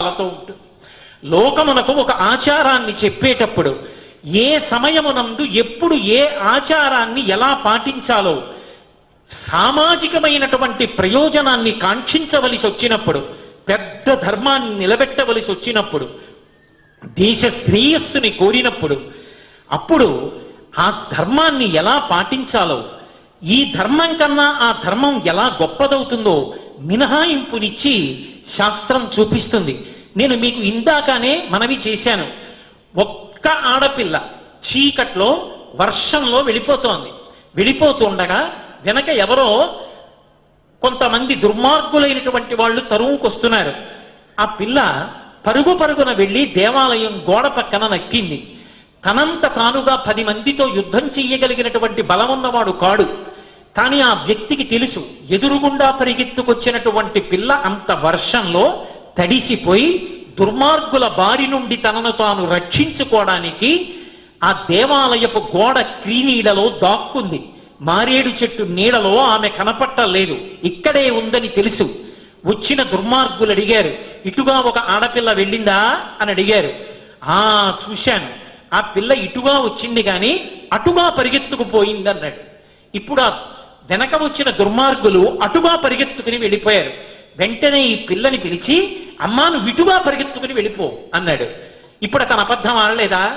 వాళ్ళతో ఉంటుంది లోకమునకు ఒక ఆచారాన్ని చెప్పేటప్పుడు ఏ సమయమునందు ఎప్పుడు ఏ ఆచారాన్ని ఎలా పాటించాలో సామాజికమైనటువంటి ప్రయోజనాన్ని కాంక్షించవలసి వచ్చినప్పుడు పెద్ద ధర్మాన్ని నిలబెట్టవలసి వచ్చినప్పుడు దేశ శ్రేయస్సుని కోరినప్పుడు అప్పుడు ఆ ధర్మాన్ని ఎలా పాటించాలో ఈ ధర్మం కన్నా ఆ ధర్మం ఎలా గొప్పదవుతుందో మినహాయింపునిచ్చి శాస్త్రం చూపిస్తుంది. నేను మీకు ఇందాకనే మనవి చేశాను. ఒక్క ఆడపిల్ల చీకట్లో వర్షంలో వెళ్ళిపోతోంది. వెళ్ళిపోతుండగా వెనక ఎవరో కొంతమంది దుర్మార్గులైనటువంటి వాళ్ళు తరువుకొస్తున్నారు ఆ పిల్ల పరుగు పరుగున వెళ్ళి దేవాలయం గోడ పక్కన నక్కింది. తనంత తానుగా పది మందితో యుద్ధం చెయ్యగలిగినటువంటి బలమున్నవాడు కాడు. కానీ ఆ వ్యక్తికి తెలుసు ఎదురుగుండా పరిగెత్తుకొచ్చినటువంటి పిల్ల అంత వర్షంలో తడిసిపోయి దుర్మార్గుల బారి నుండి తనను తాను రక్షించుకోవడానికి ఆ దేవాలయపు గోడ క్రీనీడలో దాక్కుంది. మారేడు చెట్టు నీడలో ఆమె కనపట్టలేదు. ఇక్కడే ఉందని తెలుసు. వచ్చిన దుర్మార్గులు అడిగారు ఇటుగా ఒక ఆడపిల్ల వెళ్ళిందా? అని అడిగారు. ఆ చూశాను. ఆ పిల్ల ఇటుగా వచ్చింది కానీ అటుగా పరిగెత్తుకుపోయింది అన్నాడు ఇప్పుడు ఆ వెనక వచ్చిన దుర్మార్గులు అటుగా పరిగెత్తుకుని వెళ్ళిపోయారు. వెంటనే ఈ పిల్లని పిలిచి అమ్మాను విటుగా పరిగెత్తుకుని వెళ్ళిపో అన్నాడు. ఇప్పుడు అతను అబద్ధం ఆడలేదా?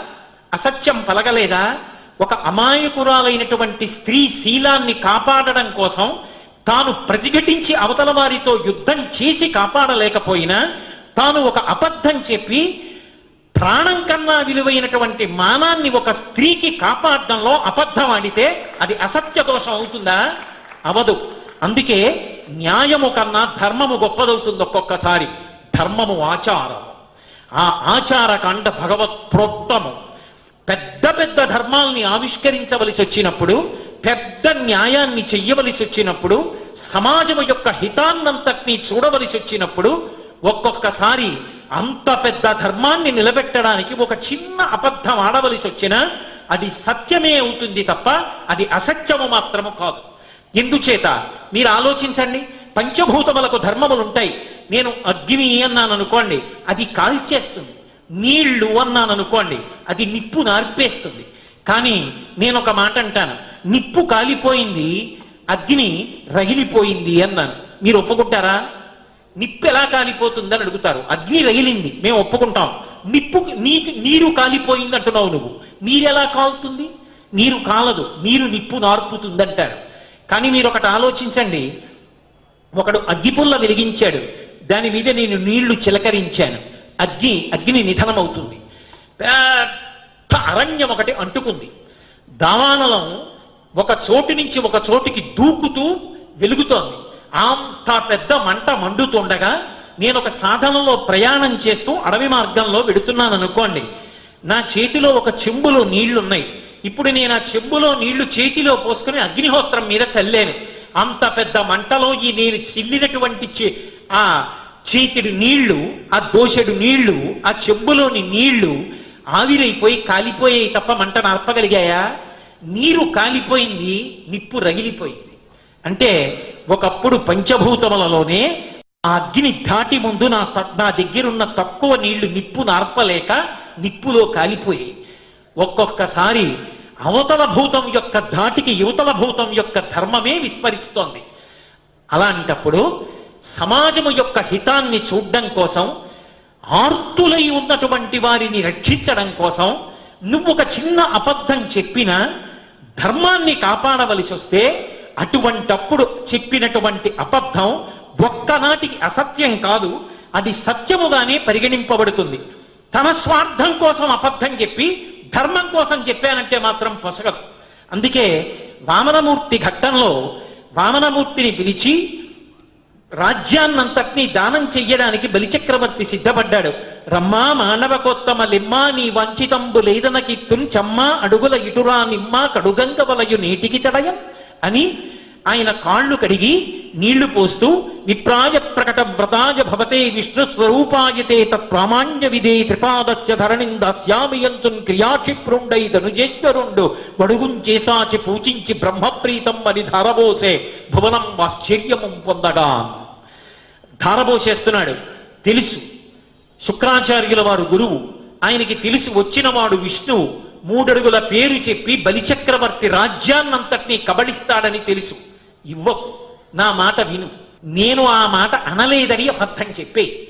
అసత్యం పలగలేదా ఒక అమాయకురాలైనటువంటి స్త్రీ శీలాన్ని కాపాడడం కోసం తాను ప్రతిఘటించి అవతల వారితో యుద్ధం చేసి కాపాడలేకపోయినా తాను ఒక అబద్ధం చెప్పి ప్రాణం కన్నా విలువైనటువంటి మానాన్ని ఒక స్త్రీకి కాపాడడంలో అబద్ధం ఆడితే అది అసత్య దోషం అవుతుందా? అవదు. అందుకే న్యాయము కన్నా ధర్మము గొప్పదవుతుంది ఒక్కొక్కసారి. ధర్మము ఆచారం ఆ ఆచారకాండ భగవత్ ప్రోక్తము పెద్ద పెద్ద ధర్మాల్ని ఆవిష్కరించవలసి వచ్చినప్పుడు పెద్ద న్యాయాన్ని చెయ్యవలసి వచ్చినప్పుడు సమాజము యొక్క హితాన్నంతటినీ చూడవలసి వచ్చినప్పుడు ఒక్కొక్కసారి అంత పెద్ద ధర్మాన్ని నిలబెట్టడానికి ఒక చిన్న అబద్ధం ఆడవలసి వచ్చినా అది సత్యమే అవుతుంది తప్ప అది అసత్యము మాత్రము కాదు. ఎందుచేత? మీరు ఆలోచించండి. పంచభూతములకు ధర్మములు ఉంటాయి నేను అగ్ని అన్నాను అనుకోండి అది కాల్చేస్తుంది. నీళ్ళు అన్నాను అనుకోండి అది నిప్పు నార్పేస్తుంది. కానీ నేను ఒక మాట అంటాను నిప్పు కాలిపోయింది అగ్ని రగిలిపోయింది అన్నాను. మీరు ఒప్పుకుంటారా? నిప్పు ఎలా కాలిపోతుందని అడుగుతారు. అగ్ని రగిలింది మేము ఒప్పుకుంటాం. నిప్పు నీకు నీరు కాలిపోయింది అంటున్నావు నువ్వు. నీరెలా కాలుతుంది? నీరు కాలదు నీరు నిప్పు నార్పుతుంది అంటారు కానీ మీరు ఒకటి ఆలోచించండి ఒకడు అగ్గిపుల్ల వెలిగించాడు. దాని మీద నేను నీళ్ళు చిలకరించాను. అగ్ని అగ్ని నిధనమవుతుంది. పెద్ద అరణ్యం ఒకటి అంటుకుంది. దావానలం ఒక చోటు నుంచి ఒక చోటుకి దూకుతూ వెలుగుతోంది. అంత పెద్ద మంట మండుతుండగా నేను ఒక సాధనలో ప్రయాణం చేస్తూ అడవి మార్గంలో వెడుతున్నాను అనుకోండి. నా చేతిలో ఒక చెంబులో నీళ్ళున్నాయి. ఇప్పుడు నేను ఆ చెంబులో నీళ్ళు చేతిలో పోసుకుని అగ్నిహోత్రం మీద చల్లాను. అంత పెద్ద మంటలో ఈ నేను చిల్లినటువంటి ఆ చీతిడి నీళ్ళు ఆ దోషెడు నీళ్ళు ఆ చెంబులోని నీళ్ళు ఆవిరైపోయి కాలిపోయాయి తప్ప మంట నర్పగలిగాయా? నీరు కాలిపోయింది నిప్పు రగిలిపోయింది. అంటే ఒకప్పుడు పంచభూతములలోనే ఆ అగ్ని దాటి ముందు నా నా దగ్గరున్న తక్కువ నీళ్ళు నిప్పు నార్పలేక నిప్పులో కాలిపోయాయి. ఒక్కొక్కసారి అవతల భూతం యొక్క ధాటికి యువతల భూతం యొక్క ధర్మమే విస్మరిస్తోంది. అలాంటప్పుడు సమాజము యొక్క హితాన్ని చూడడం కోసం ఆర్తులై ఉన్నటువంటి వారిని రక్షించడం కోసం నువ్వు ఒక చిన్న అబద్ధం చెప్పినా ధర్మాన్ని కాపాడవలసి వస్తే అటువంటప్పుడు చెప్పినటువంటి అబద్ధం ఒక్కనాటికి అసత్యం కాదు అది సత్యముగానే పరిగణింపబడుతుంది. తన స్వార్థం కోసం అబద్ధం చెప్పి ధర్మం కోసం చెప్పానంటే మాత్రం పొసగదు. అందుకే వామనమూర్తి ఘట్టంలో వామనమూర్తిని పిలిచి రాజ్యాన్నంతటినీ దానం చెయ్యడానికి బలిచక్రవర్తి సిద్ధపడ్డాడు. రమ్మా మానవకోత్తమ లిమ్మా నీ వంచితంబు లేదనకి తుంచమ్మా అడుగుల ఇటురా నిమ్మా కడుగంగ వలయు నీటికి తడయం అని ఆయన కాళ్ళు కడిగి నీళ్ళు పోస్తూ విప్రాయ ప్రకట వ్రతాయ భవతే విష్ణు స్వరూపాయతే తత్ప్రామాణ్య విదే త్రిపాదస్య ధరణిం దాస్యామియంచున్ క్రియాక్షిప్రుండై ధనుజేశ్వరుండు వడుగుంచేసాచి పూజించి బ్రహ్మప్రీతం అని ధారబోసే భువనం ఆశ్చర్యము పొందగా. ధారబోసేస్తున్నాడు. తెలుసు. శుక్రాచార్యుల వారు గురువు. ఆయనకి తెలిసి వచ్చినవాడు విష్ణువు మూడడుగుల పేరు చెప్పి బలిచక్రవర్తి రాజ్యాన్నంతటినీ కబళిస్తాడని తెలుసు. ఇవ్వకు. నా మాట విను. నేను ఆ మాట అనలేదని అబద్ధం చెప్పే.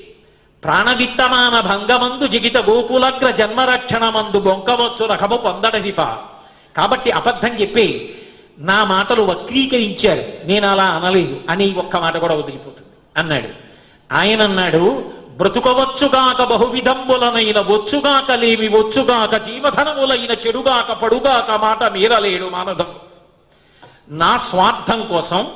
ప్రాణవిత్తమాన భంగమందు జిగిత గోకులగ్ర జన్మరక్షణమందు బొంకవచ్చు రకము పొందడదిప. కాబట్టి అబద్ధం చెప్పే. నా మాటలు వక్రీకరించారు. నేను అలా అనలేదు. అని ఒక్క మాట కూడా వదిలిపోతుంది. అన్నాడు. ఆయన అన్నాడు బ్రతుకవచ్చుగాక బహువిధంబులనైన వచ్చుగాక లేమి వచ్చుగాక జీవధనములైన చెడుగాక పడుగాక మాట మీరలేడు మానదం నా స్వార్థం కోసం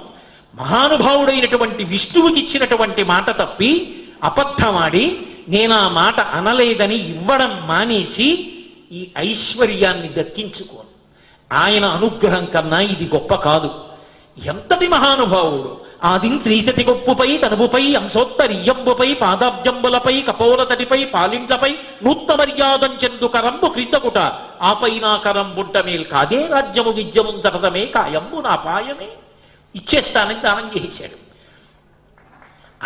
మహానుభావుడైనటువంటి విష్ణువుకి ఇచ్చినటువంటి మాట తప్పి అబద్ధమాడి నేను ఆ మాట అనలేదని ఇవ్వడం మానేసి ఈ ఐశ్వర్యాన్ని దక్కించుకోను. ఆయన అనుగ్రహం కన్నా ఇది గొప్ప కాదు. ఎంతటి మహానుభావుడు ఆదిం శ్రీశతి గొప్పుపై తనుపుపై అంశోత్తరియంబుపై పాదాబ్జంబులపై కపోలతడిపై పాలింట్లపై నూత్త మర్యాదం చెందు కరంబు క్రిందకుట. ఆపై నా కరంబుంట మేల్ కాదే రాజ్యము విద్యము తరదమే కాయంబు నా పాయమే. ఇచ్చేస్తానని దానం చేశాడు.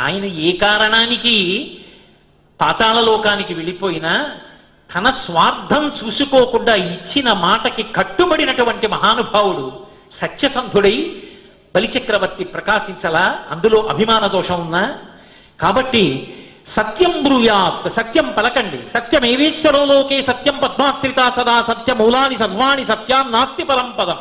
ఆయన ఏ కారణానికి పాతాళలోకానికి వెళ్ళిపోయినా తన స్వార్థం చూసుకోకుండా ఇచ్చిన మాటకి కట్టుబడినటువంటి మహానుభావుడు సత్యసంధుడై బలిచక్రవర్తి ప్రకాశించలా? అందులో అభిమాన దోషం ఉన్నా? కాబట్టి సత్యం బ్రూయాత్ సత్యం పలకండి. సత్యమేవేశ్వరోలోకే సత్యం పద్మాశ్రిత సదా సత్య మూలాని సర్వాణి సత్యాం నాస్తి పరం పదం.